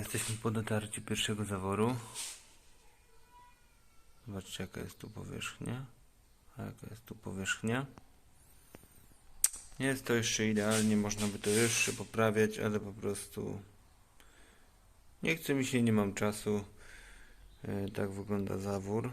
jesteśmy po dotarciu pierwszego zaworu. Zobaczcie jaka jest tu powierzchnia. A jaka jest tu powierzchnia. Nie jest to jeszcze idealnie, można by to jeszcze poprawiać, ale po prostu nie chce mi się, nie mam czasu. E, Tak wygląda zawór.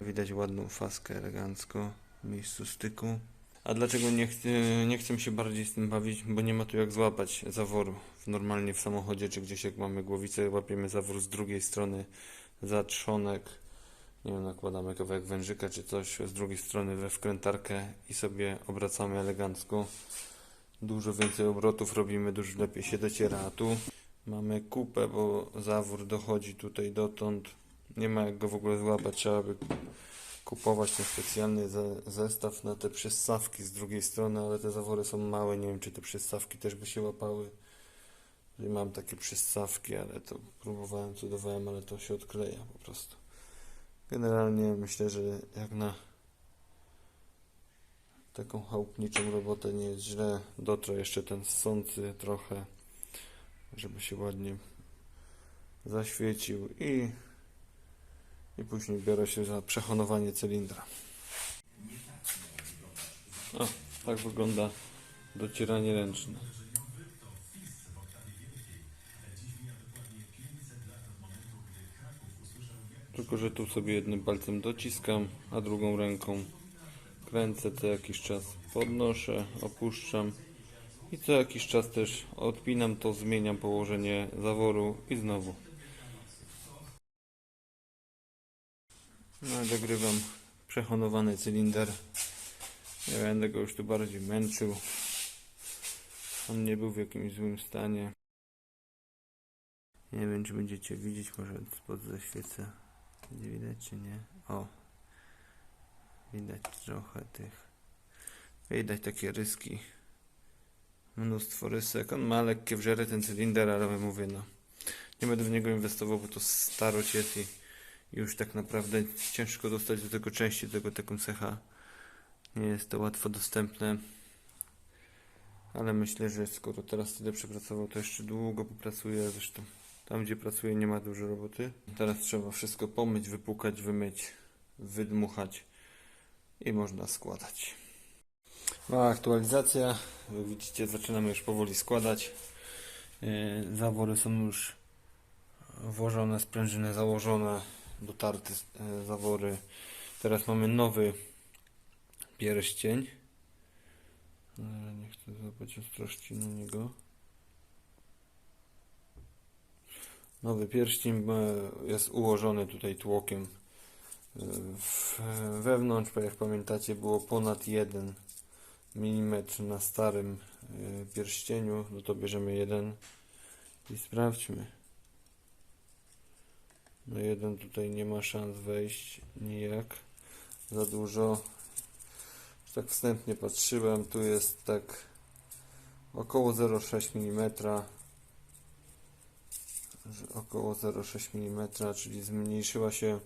Widać ładną faskę elegancko w miejscu styku. A dlaczego nie chcę, nie chcę się bardziej z tym bawić? Bo nie ma tu jak złapać zaworu. Normalnie w samochodzie czy gdzieś jak mamy głowicę, łapiemy zawór z drugiej strony za trzonek. Nie wiem, nakładamy kawałek wężyka czy coś z drugiej strony we wkrętarkę i sobie obracamy elegancko. Dużo więcej obrotów robimy, dużo lepiej się dociera. Tu mamy kupę, bo zawór dochodzi tutaj dotąd. Nie ma jak go w ogóle złapać, trzeba by kupować ten specjalny ze, zestaw na te przystawki z drugiej strony, ale te zawory są małe, nie wiem czy te przystawki też by się łapały. I mam takie przystawki, ale to próbowałem, cudowałem, ale to się odkleja po prostu. Generalnie myślę, że jak na taką chałupniczą robotę nie jest źle. Dotrę jeszcze ten sący trochę, żeby się ładnie zaświecił i i później biorę się za przehonowanie cylindra. O, tak wygląda docieranie ręczne. Tylko, że tu sobie jednym palcem dociskam, a drugą ręką kręcę co jakiś czas, podnoszę, opuszczam i co jakiś czas też odpinam to, zmieniam położenie zaworu i znowu. Dogrywam przehonowany cylinder. Nie będę go już tu bardziej męczył. On nie był w jakimś złym stanie. Nie wiem, czy będziecie widzieć, może spod zaświecę. Będzie widać, czy nie? O! Widać trochę tych. Widać takie ryski. Mnóstwo rysek. On ma lekkie wżery ten cylinder, ale mówię, no. Nie będę w niego inwestował, bo to starość jest i już tak naprawdę ciężko dostać do tego części tego taką cecha. Nie jest to łatwo dostępne. Ale myślę, że skoro teraz tyle przepracował, to jeszcze długo popracuje. Zresztą tam, gdzie pracuje, nie ma dużo roboty. Teraz trzeba wszystko pomyć, wypukać, wymyć, wydmuchać i można składać. Mała aktualizacja. Jak widzicie, zaczynamy już powoli składać. Yy, Zawory są już włożone, sprężyny założone, dotarte zawory. Teraz mamy nowy pierścień. Ale nie chcę złapać ostrości na niego. Nowy pierścień jest ułożony tutaj tłokiem. E, wewnątrz, jak pamiętacie, było ponad 1 mm na starym e, pierścieniu. No to bierzemy jeden i sprawdźmy. No jeden tutaj nie ma szans wejść nijak za dużo. Tak wstępnie patrzyłem, tu jest tak około 0,6 mm. Około 0,6 mm, czyli zmniejszyła się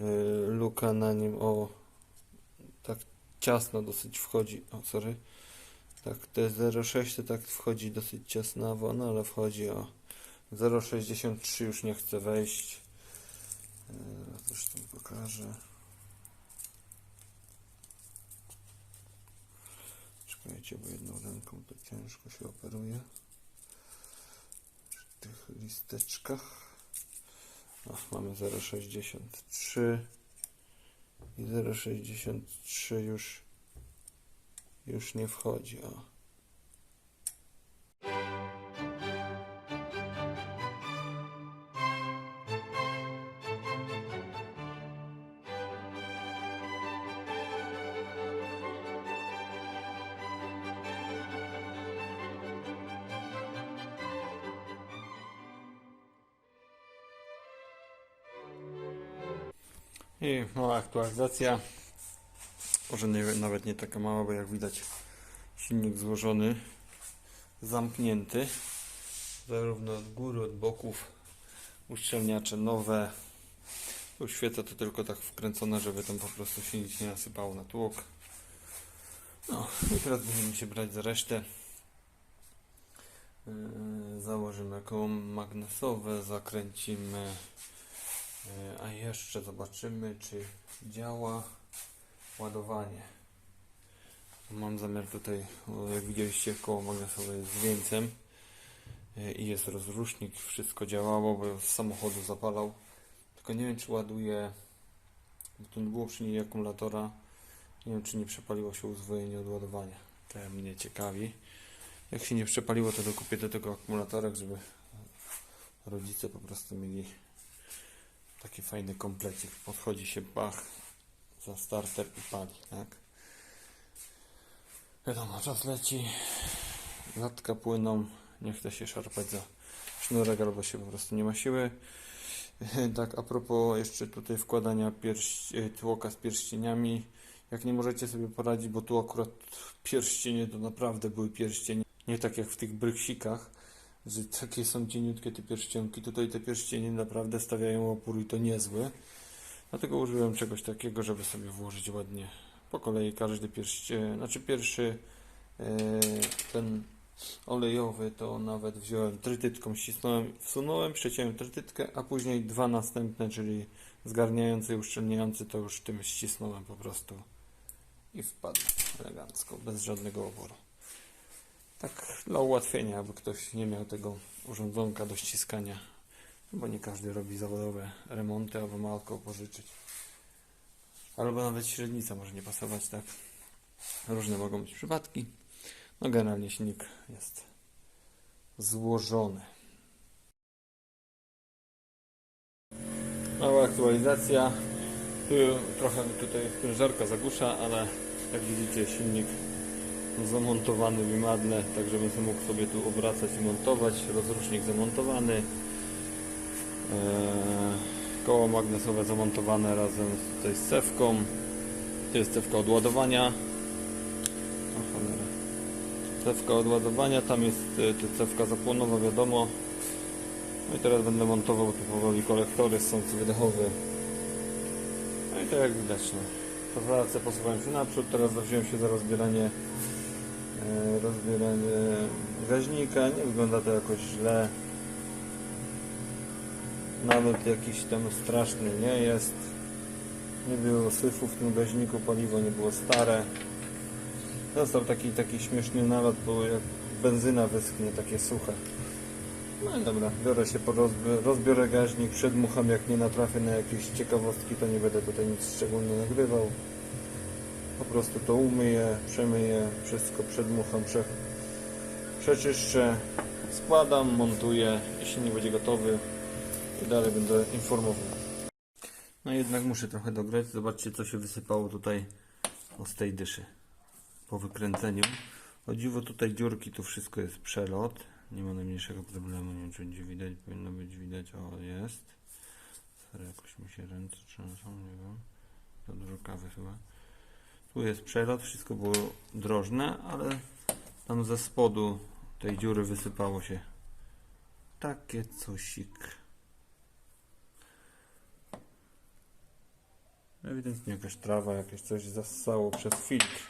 y, luka na nim o tak ciasno dosyć wchodzi. O, sorry. Tak, te 0,6 to tak wchodzi dosyć ciasnawo, no ale wchodzi o 0,63 już nie chce wejść. Zresztą pokażę. Czekajcie, bo jedną ręką to ciężko się operuje. Przy tych listeczkach. O, mamy 0,63 i 0,63 już już nie wchodzi. O. mała aktualizacja. Może nie, nawet nie taka mała, bo jak widać silnik złożony, zamknięty. Zarówno od góry, od boków. Uszczelniacze nowe. Tu świeca to tylko tak wkręcone, żeby tam po prostu się nic nie nasypało na tłok. No i teraz będziemy się brać za resztę. Yy, Założymy koło magnesowe, zakręcimy, a jeszcze zobaczymy, czy działa ładowanie. Mam zamiar tutaj, jak widzieliście, koło magnesowe z wieńcem yy, i jest rozrusznik, wszystko działało, bo z samochodu zapalał. Tylko nie wiem, czy ładuje, bo tu nie było przy niej akumulatora. Nie wiem, czy nie przepaliło się uzwojenie od ładowania. To mnie ciekawi. Jak się nie przepaliło, to dokupię do tego akumulatorek, żeby rodzice po prostu mieli taki fajny komplecik. Podchodzi się bach za starter i pali, tak? Wiadomo, czas leci, latka płyną, nie chce się szarpać za sznurek, albo się po prostu nie ma siły. Tak, a propos jeszcze tutaj wkładania e, tłoka z pierścieniami. Jak nie możecie sobie poradzić, bo tu akurat pierścienie to naprawdę były pierścienie. Nie tak jak w tych bryksikach, takie są cieniutkie te pierścionki. Tutaj te pierścienie naprawdę stawiają opór i to niezły. Dlatego użyłem czegoś takiego, żeby sobie włożyć ładnie po kolei każdy pierścień. Znaczy pierwszy e, ten olejowy to nawet wziąłem trytytką, ścisnąłem, wsunąłem, przeciąłem trytytkę, a później dwa następne, czyli zgarniający i uszczelniający, to już tym ścisnąłem po prostu i wpadł elegancko, bez żadnego oporu. Tak dla ułatwienia, aby ktoś nie miał tego urządzonka do ściskania, bo nie każdy robi zawodowe remonty, albo ma od pożyczyć. Albo nawet średnica może nie pasować, tak? Różne mogą być przypadki. No generalnie silnik jest złożony. Mała aktualizacja. Tu trochę tutaj sprężarka zagłusza, ale jak widzicie silnik zamontowany w Imadne, tak żebym sobie mógł sobie tu obracać i montować. Rozrusznik zamontowany. Eee, koło magnesowe zamontowane razem z, tutaj z cewką. To jest cewka od ładowania. O cholera. Cewka od ładowania, tam jest y, cewka zapłonowa, wiadomo. No i teraz będę montował tu powoli kolektory z sącu wydechowy. No i to jak widać, no. Po pracy posuwałem się naprzód, teraz wziąłem się za rozbieranie e, rozbieranie gaźnika. Nie wygląda to jakoś źle. Nawet jakiś tam straszny nie jest. Nie było syfu w tym gaźniku, paliwo nie było stare. Został taki, taki śmieszny nalot, bo jak benzyna wyschnie, takie suche. No i dobra, biorę się po rozbi- rozbiorę gaźnik, przedmucham, jak nie natrafię na jakieś ciekawostki, to nie będę tutaj nic szczególnie nagrywał. Po prostu to umyję, przemyję, wszystko przedmucham, prze, przeczyszczę, składam, montuję, jeśli nie będzie gotowy i dalej będę informował. No jednak muszę trochę dograć, zobaczcie co się wysypało tutaj z tej dyszy po wykręceniu. O dziwo tutaj dziurki, tu wszystko jest przelot. Nie ma najmniejszego problemu, nie wiem czy będzie widać, powinno być widać, o jest. Sorry, jakoś mi się ręce trzęsą, nie wiem. Za dużo kawy chyba. Tu jest przelot, wszystko było drożne, ale tam ze spodu tej dziury wysypało się takie cosik. Ewidentnie jakaś trawa, jakieś coś zassało przez filtr.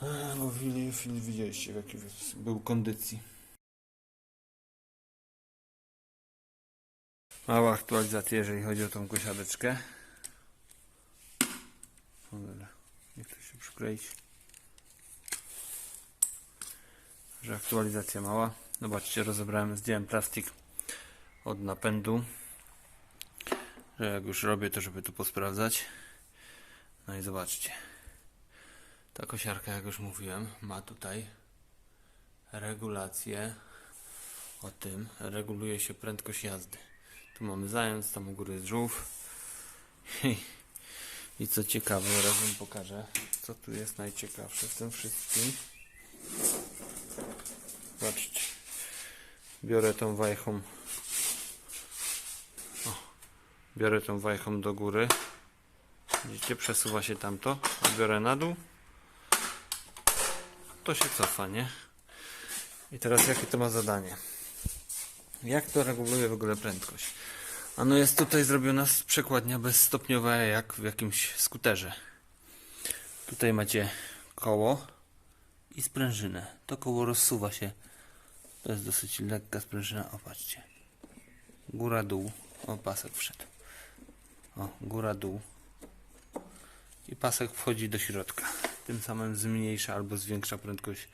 A, No film, film widzieliście w jakiej był kondycji. Mała aktualizacja, jeżeli chodzi o tą kosiadeczkę. Nie chce przykleić. Że aktualizacja mała. Zobaczcie, rozebrałem, zdjąłem plastik od napędu. Że jak już robię, to żeby tu posprawdzać. No i zobaczcie. Ta kosiarka, jak już mówiłem, ma tutaj regulację o tym. Reguluje się prędkość jazdy. Tu mamy zając, tam u góry jest żółw. I, co ciekawe, zaraz wam pokażę, co tu jest najciekawsze w tym wszystkim. Zobaczcie. Biorę tą wajchą. O, biorę tą wajchą do góry. Widzicie, przesuwa się tamto. Biorę na dół to się cofa, nie? I teraz jakie to ma zadanie? Jak to reguluje w ogóle prędkość? Ano jest tutaj zrobiona przekładnia bezstopniowa jak w jakimś skuterze. Tutaj macie koło i sprężynę. To koło rozsuwa się To jest dosyć lekka sprężyna. O, patrzcie. Góra, dół. O, pasek wszedł. O, góra, dół. I pasek wchodzi do środka. Tym samym zmniejsza albo zwiększa prędkość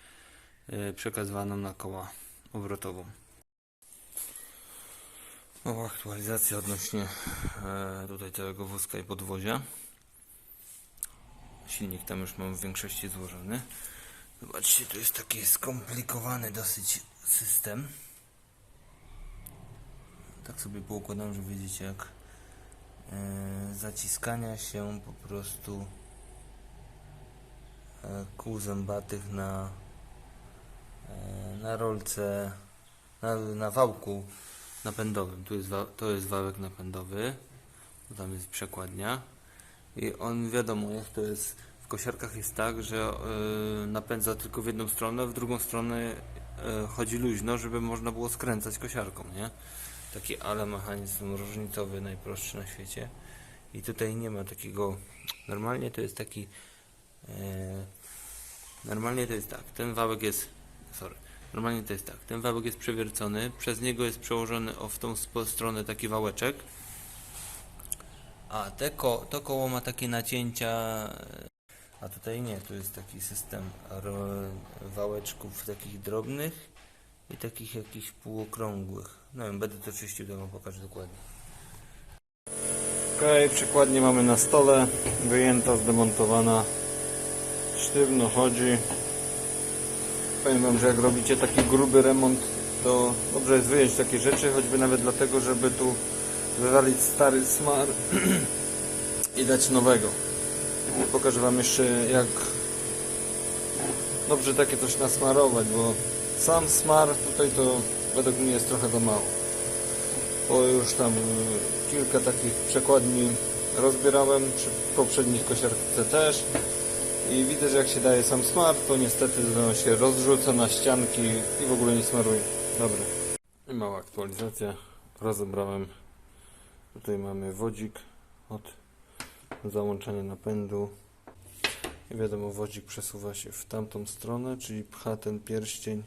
e, przekazywaną na koła obrotową. Nowa aktualizacja odnośnie e, tutaj całego wózka i podwozia. Silnik tam już mam w większości złożony. Zobaczcie, to jest taki skomplikowany dosyć system. Tak sobie poukładam, że widzicie jak e, zaciskania się po prostu e, kół zębatych na na rolce na, na wałku napędowym. Tu jest, to jest wałek napędowy, tam jest przekładnia i on wiadomo jak to jest w kosiarkach jest tak, że e, napędza tylko w jedną stronę, w drugą stronę e, chodzi luźno, żeby można było skręcać kosiarką, nie? Taki ale mechanizm różnicowy, najprostszy na świecie. I tutaj nie ma takiego. Normalnie to jest taki. E, normalnie to jest tak. Ten wałek jest. Sorry. Normalnie to jest tak. Ten wałek jest przewiercony. Przez niego jest przełożony o w tą stronę taki wałeczek. A te ko to koło ma takie nacięcia. e, A tutaj nie. Tu jest taki system wałeczków takich drobnych i takich jakichś półokrągłych. No wiem, będę to czyścił, to wam pokażę dokładnie. Okej, przykładnie mamy na stole, wyjęta, zdemontowana, sztywno chodzi. Powiem wam, że jak robicie taki gruby remont, to dobrze jest wyjąć takie rzeczy, choćby nawet dlatego, żeby tu wywalić stary smar i dać nowego. Pokażę wam jeszcze jak dobrze takie coś nasmarować, bo sam smar tutaj to według mnie jest trochę za mało. Bo już tam y, kilka takich przekładni rozbierałem przy poprzednich kosiarce też i widzę, że jak się daje sam smar, to niestety no, się rozrzuca na ścianki i w ogóle nie smaruje. Dobra. I mała aktualizacja. Rozebrałem. Tutaj mamy wodzik od załączania napędu. I wiadomo, wodzik przesuwa się w tamtą stronę, czyli pcha ten pierścień.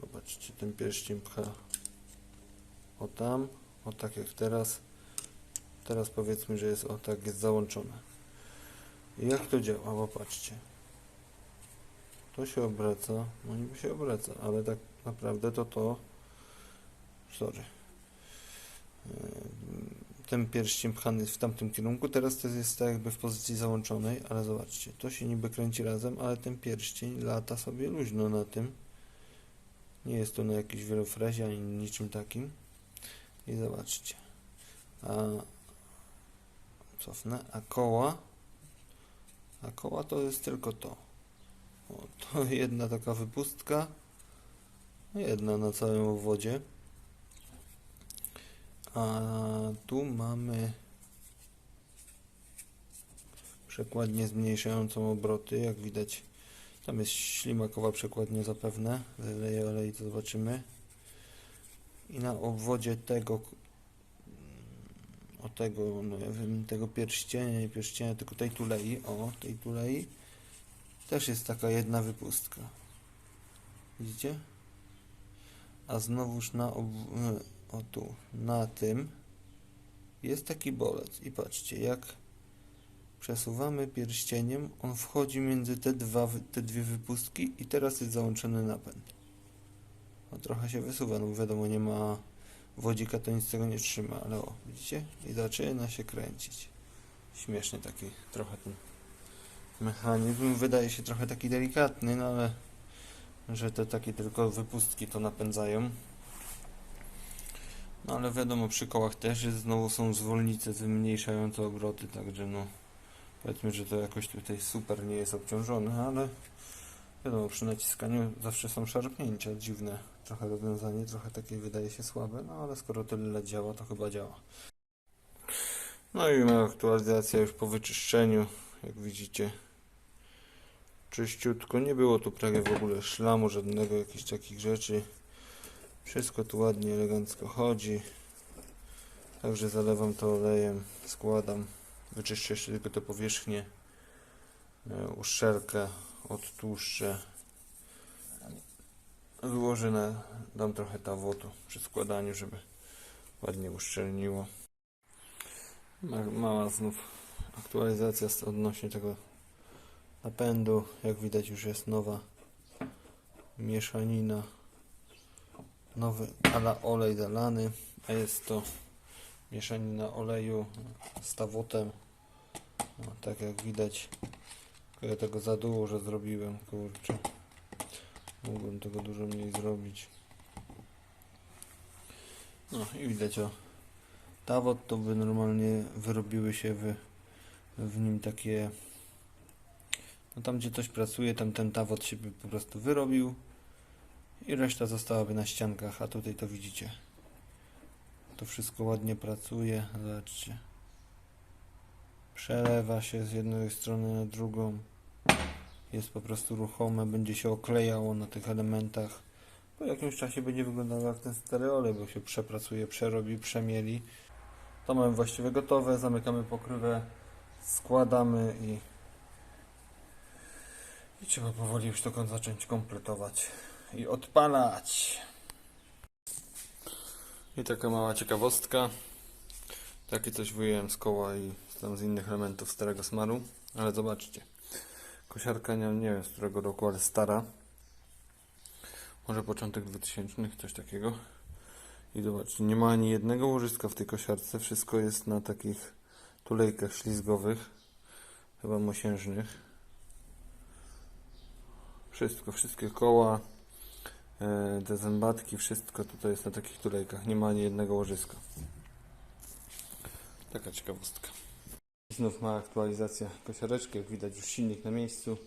Zobaczcie, ten pierścień pcha o tam, o tak jak teraz. Teraz powiedzmy, że jest o tak jest załączone. Jak to działa? Popatrzcie. To się obraca, no niby się obraca, ale tak naprawdę to to sorry. Yy, Ten pierścień pchany jest w tamtym kierunku, teraz to jest tak jakby w pozycji załączonej, ale zobaczcie, to się niby kręci razem, ale ten pierścień lata sobie luźno na tym. Nie jest to na jakiejś wielofrezie ani niczym takim. I zobaczcie. A cofnę, a koła a koła to jest tylko to. O, to jedna taka wypustka. Jedna na całym obwodzie. A tu mamy przekładnię zmniejszającą obroty. Jak widać, tam jest ślimakowa przekładnia zapewne. Wyleję olej, to zobaczymy. I na obwodzie tego o tego, no ja wiem, tego pierścienia, nie pierścienia, tylko tej tulei, o, tej tulei, też jest taka jedna wypustka. Widzicie? A znowuż na, o tu, na tym jest taki bolec i patrzcie, jak przesuwamy pierścieniem, on wchodzi między te, dwa, te dwie wypustki i teraz jest załączony napęd. No trochę się wysuwa, no bo wiadomo, nie ma wodzika to nic tego nie trzyma, ale o, widzicie? I zaczyna się kręcić. Śmieszny taki trochę ten mechanizm. Wydaje się trochę taki delikatny, no ale że te takie tylko wypustki to napędzają. No ale wiadomo, przy kołach też jest, znowu są zwolnice zmniejszające obroty, także no powiedzmy, że to jakoś tutaj super nie jest obciążone, ale wiadomo, przy naciskaniu zawsze są szarpnięcia dziwne. Trochę rozwiązanie, trochę takie wydaje się słabe, no ale skoro tyle działa, to chyba działa. No i ma aktualizacja już po wyczyszczeniu, jak widzicie. Czyściutko, nie było tu prawie w ogóle szlamu, żadnego jakichś takich rzeczy. Wszystko tu ładnie, elegancko chodzi. Także zalewam to olejem, składam. Wyczyszczę jeszcze tylko te powierzchnie. Uszczelkę odtłuszczę. złożę na, dam trochę tawotu przy składaniu, żeby ładnie uszczelniło. Ma- Mała znów aktualizacja odnośnie tego napędu. Jak widać już jest nowa mieszanina. Nowy ala olej zalany, a jest to mieszanina oleju z tawotem. No, tak jak widać, ja tego za dużo zrobiłem, kurczę. Mógłbym tego dużo mniej zrobić. No i widać o tawot to by normalnie wyrobiły się w, w nim takie no tam gdzie coś pracuje, tam ten tawot się by po prostu wyrobił i reszta zostałaby na ściankach, a tutaj to widzicie. To wszystko ładnie pracuje, zobaczcie. Przelewa się z jednej strony na drugą. Jest po prostu ruchome, będzie się oklejało na tych elementach. Po jakimś czasie będzie wyglądało jak ten stary olej, bo się przepracuje, przerobi, przemieli. To mamy właściwie gotowe, zamykamy pokrywę, składamy i i trzeba powoli już to zacząć kompletować i odpalać. I taka mała ciekawostka. Takie coś wyjąłem z koła i tam z innych elementów starego smaru. Ale zobaczcie. Kosiarka nie, nie wiem z którego roku, ale stara. Może początek 2000, coś takiego. I zobaczcie, nie ma ani jednego łożyska w tej kosiarce. Wszystko jest na takich tulejkach ślizgowych. Chyba mosiężnych. Wszystko, wszystkie koła, e, te zębatki, wszystko tutaj jest na takich tulejkach. Nie ma ani jednego łożyska. Taka ciekawostka. Znów ma aktualizacja kosiareczki, jak widać już silnik na miejscu.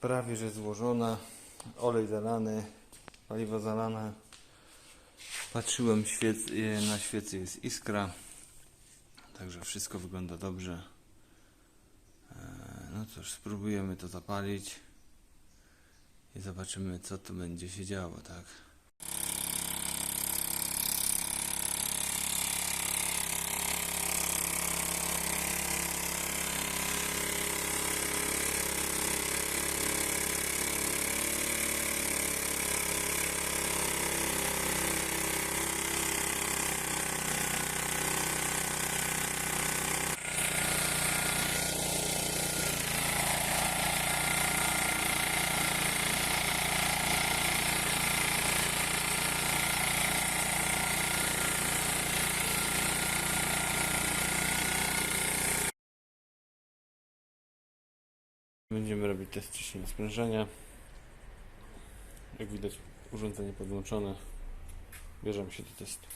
Prawie że złożona. Olej zalany, paliwo zalane. Patrzyłem świec, e, na świecy jest iskra. Także wszystko wygląda dobrze. E, No cóż, spróbujemy to zapalić i zobaczymy co tu będzie się działo, tak? Będziemy robić test ciśnienia sprężenia. Jak widać urządzenie podłączone. Bierzemy się do testu.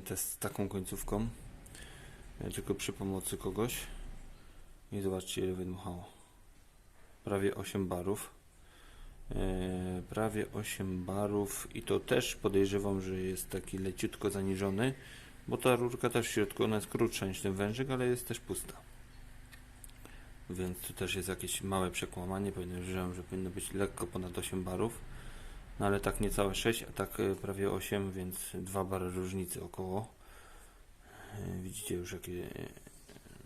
Test z taką końcówką, e, tylko przy pomocy kogoś. I zobaczcie ile wydmuchało. Prawie 8 barów. E, prawie 8 barów i to też podejrzewam, że jest taki leciutko zaniżony, bo ta rurka też w środku, ona jest krótsza niż ten wężyk, ale jest też pusta. Więc tu też jest jakieś małe przekłamanie. Podejrzewam, że powinno być lekko ponad 8 barów. No ale tak niecałe 6, a tak e, prawie 8, więc 2 bary różnicy około. E, Widzicie już jakie,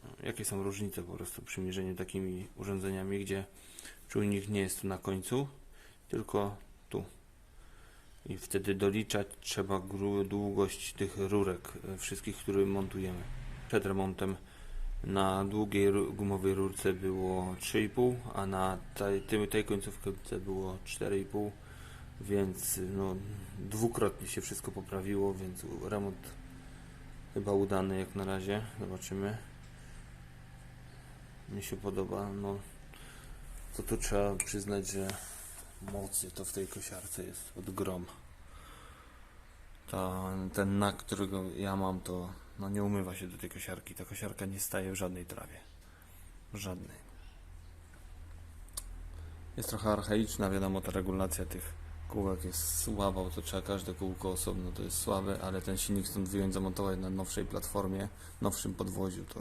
no, jakie są różnice po prostu przy mierzeniu takimi urządzeniami, gdzie czujnik nie jest tu na końcu, tylko tu. I wtedy doliczać trzeba długość tych rurek, wszystkich, które montujemy. Przed remontem na długiej gumowej rurce było 3,5, a na tej, tej końcówce było 4,5 więc no, dwukrotnie się wszystko poprawiło, więc remont chyba udany jak na razie. Zobaczymy. Mi się podoba. No, to tu trzeba przyznać, że mocy to w tej kosiarce jest od grom. Ta, ten nak, którego ja mam, to no, nie umywa się do tej kosiarki. Ta kosiarka nie staje w żadnej trawie. Żadnej. Jest trochę archaiczna, wiadomo, ta regulacja tych Kółek jest słabo, to trzeba każde kółko osobno, to jest słabe, ale ten silnik stąd wyjąć, zamontować na nowszej platformie, nowszym podwoziu, to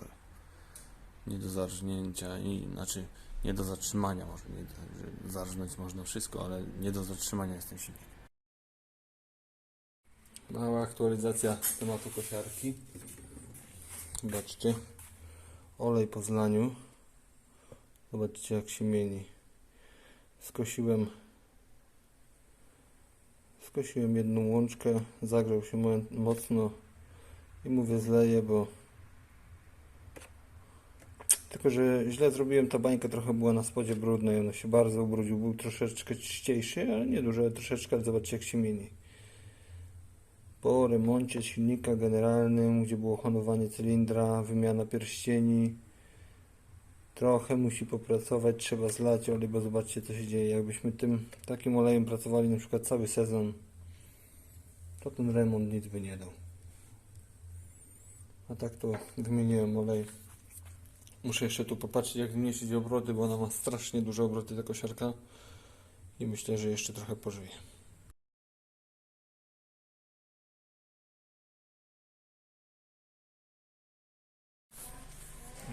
nie do zarżnięcia i znaczy nie do zatrzymania może, nie do, zarżnąć można wszystko, ale nie do zatrzymania jest ten silnik. Mała aktualizacja tematu kosiarki. Zobaczcie. Olej po zlaniu. Zobaczcie jak się mieni. Skosiłem skosiłem jedną łączkę, zagrzał się mo- mocno i mówię zleję, bo tylko, że źle zrobiłem, ta bańka trochę była na spodzie brudna i ona się bardzo ubrudził. Był troszeczkę czyściejszy, ale nie dużo, troszeczkę, ale zobaczcie jak się mieni. Po remoncie silnika generalnym, gdzie było honowanie cylindra, wymiana pierścieni, trochę musi popracować, trzeba zlać olej, bo zobaczcie co się dzieje. Jakbyśmy tym takim olejem pracowali na przykład cały sezon, to ten remont nic by nie dał. A tak to wymieniłem olej. Muszę jeszcze tu popatrzeć jak zmniejszyć obroty, bo ona ma strasznie duże obroty ta kosiarka i myślę, że jeszcze trochę pożyje.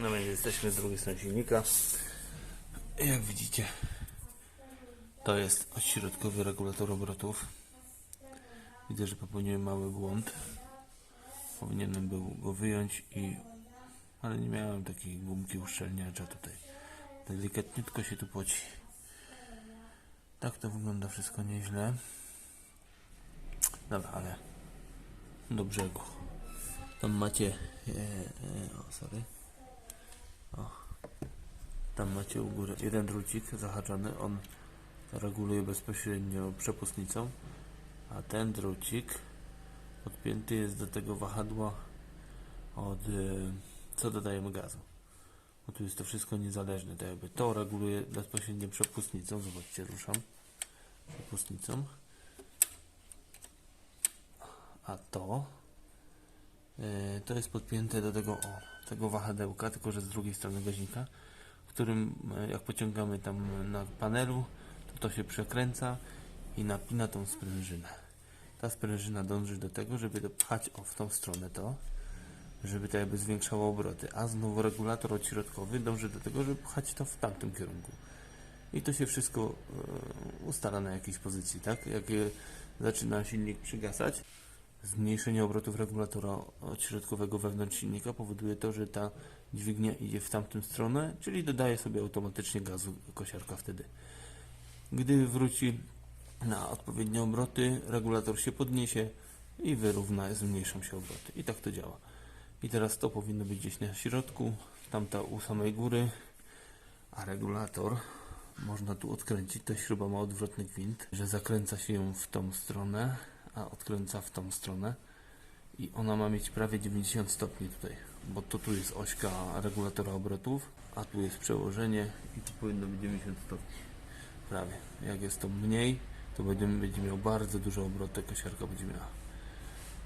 No więc jesteśmy z drugiej strony silnika. Jak widzicie, to jest odśrodkowy regulator obrotów. Widzę, że popełniłem mały błąd. Powinienem był go wyjąć i ale nie miałem takiej gumki uszczelniacza tutaj. Delikatniutko się tu poci. Tak to wygląda wszystko nieźle. Dobra, ale do brzegu. Tam macie. E, e, o, sorry. O. Tam macie u góry jeden drucik zahaczony. On reguluje bezpośrednio przepustnicą. A ten drucik podpięty jest do tego wahadła od e, co dodajemy gazu. Bo tu jest to wszystko niezależne. To jakby to reguluje bezpośrednio przepustnicą. Zobaczcie, ruszam przepustnicą. A to e, to jest podpięte do tego, o, tego wahadełka, tylko że z drugiej strony gazika, w którym e, jak pociągamy tam na panelu, to to się przekręca i napina tą sprężynę. Ta sprężyna dąży do tego, żeby dopchać o w tą stronę to, żeby to jakby zwiększało obroty, a znowu regulator odśrodkowy dąży do tego, żeby pchać to w tamtym kierunku. I to się wszystko e, ustala na jakiejś pozycji, tak? Jak zaczyna silnik przygasać, zmniejszenie obrotów regulatora odśrodkowego wewnątrz silnika powoduje to, że ta dźwignia idzie w tamtą stronę, czyli dodaje sobie automatycznie gazu kosiarka wtedy. Gdy wróci na odpowiednie obroty, regulator się podniesie i wyrówna, zmniejszą się obroty. I tak to działa. I teraz to powinno być gdzieś na środku, tamta u samej góry, a regulator można tu odkręcić. Ta śruba ma odwrotny gwint, że zakręca się ją w tą stronę, a odkręca w tą stronę. I ona ma mieć prawie 90 stopni tutaj, bo to tu jest ośka regulatora obrotów, a tu jest przełożenie i tu powinno być 90 stopni. Prawie. Jak jest to mniej, to będziemy, będzie miał bardzo duże obroty, kosiarka będzie miała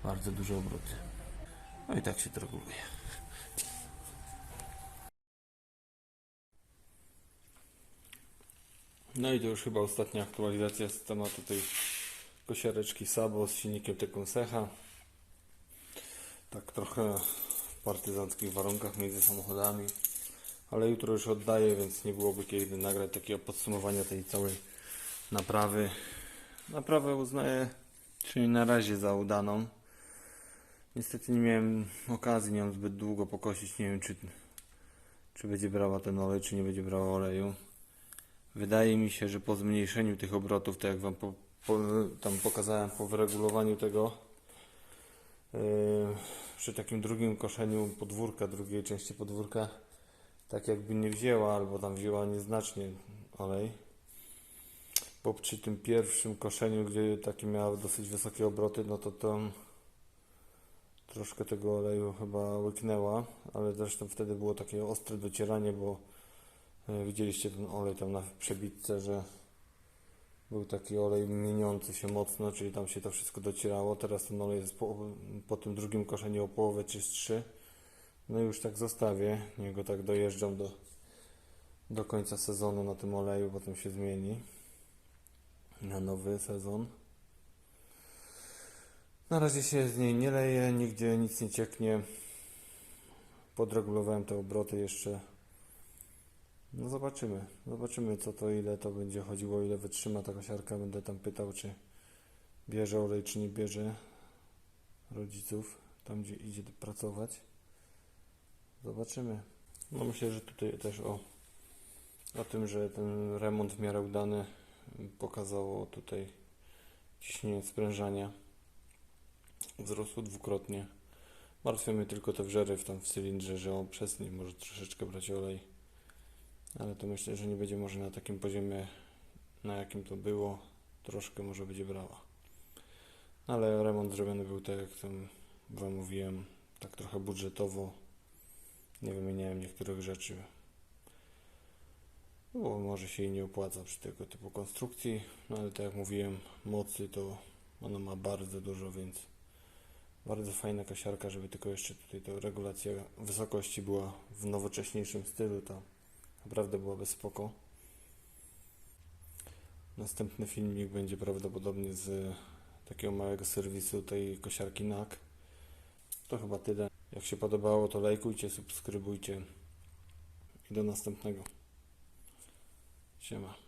bardzo duże obroty. No i tak się to reguluje. No i to już chyba ostatnia aktualizacja z tematu tej kosiareczki Sabo z silnikiem Tekonsecha. Tak trochę w partyzanckich warunkach między samochodami. Ale jutro już oddaję, więc nie byłoby kiedy nagrać takiego podsumowania tej całej naprawy. Naprawę uznaję, czyli na razie za udaną. Niestety nie miałem okazji nią zbyt długo pokosić. Nie wiem, czy, czy będzie brała ten olej, czy nie będzie brała oleju. Wydaje mi się, że po zmniejszeniu tych obrotów, tak jak Wam po, tam pokazałem po wyregulowaniu tego, yy, przy takim drugim koszeniu podwórka, drugiej części podwórka, tak jakby nie wzięła, albo tam wzięła nieznacznie olej. Bo przy tym pierwszym koszeniu, gdzie takie miała dosyć wysokie obroty, no to tam troszkę tego oleju chyba łyknęła, ale zresztą wtedy było takie ostre docieranie, bo e, widzieliście ten olej tam na przebitce, że był taki olej mieniący się mocno, czyli tam się to wszystko docierało. Teraz ten olej jest po, po tym drugim koszeniu o połowę czystszy. No i już tak zostawię, niech go tak dojeżdżam do, do końca sezonu na tym oleju, potem się zmieni. na nowy sezon. Na razie się z niej nie leje, nigdzie nic nie cieknie. Podregulowałem te obroty jeszcze. No zobaczymy. Zobaczymy co to, ile to będzie chodziło, ile wytrzyma ta kosiarka. Będę tam pytał, czy bierze olej, czy nie bierze rodziców, tam gdzie idzie pracować. Zobaczymy. No myślę, że tutaj też o, o tym, że ten remont w miarę udany pokazało tutaj ciśnienie sprężania wzrosło dwukrotnie. Martwią mnie tylko te wżery w tam w cylindrze, że on przestanie może troszeczkę brać olej. Ale to myślę, że nie będzie może na takim poziomie, na jakim to było. Troszkę może będzie brała. Ale remont zrobiony był tak, jak tam Wam mówiłem, tak trochę budżetowo. Nie wymieniałem niektórych rzeczy. Bo może się jej nie opłaca przy tego typu konstrukcji, no ale tak jak mówiłem, mocy to ona ma bardzo dużo, więc bardzo fajna kosiarka, żeby tylko jeszcze tutaj ta regulacja wysokości była w nowocześniejszym stylu, to naprawdę byłaby spoko. Następny filmik będzie prawdopodobnie z takiego małego serwisu tej kosiarki NAK. To chyba tyle. Jak się podobało, to lajkujcie, subskrybujcie i do następnego. Siema.